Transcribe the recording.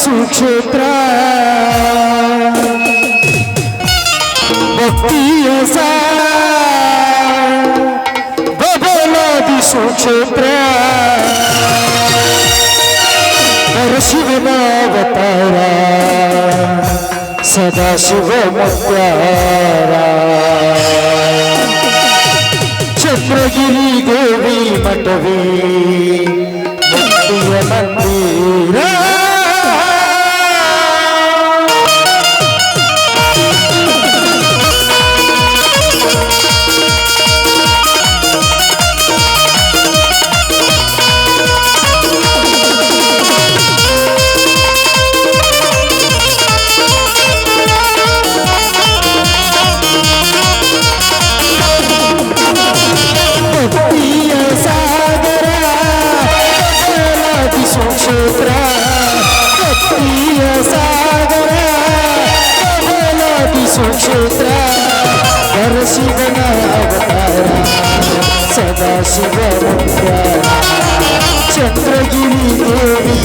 सुक्षेत्र भक्तीयसा बबलादि सुक्षेत्र शिवनावतारा सदा शिव मुत्यारा। चंद्रगिरी देवी मटवी ಸುಕ್ಷೇತ್ರ ಶಿವನ ಅವತಾರ ಸದಾಶಿವ ಚಂದ್ರಗಿರಿ ದೇವಿ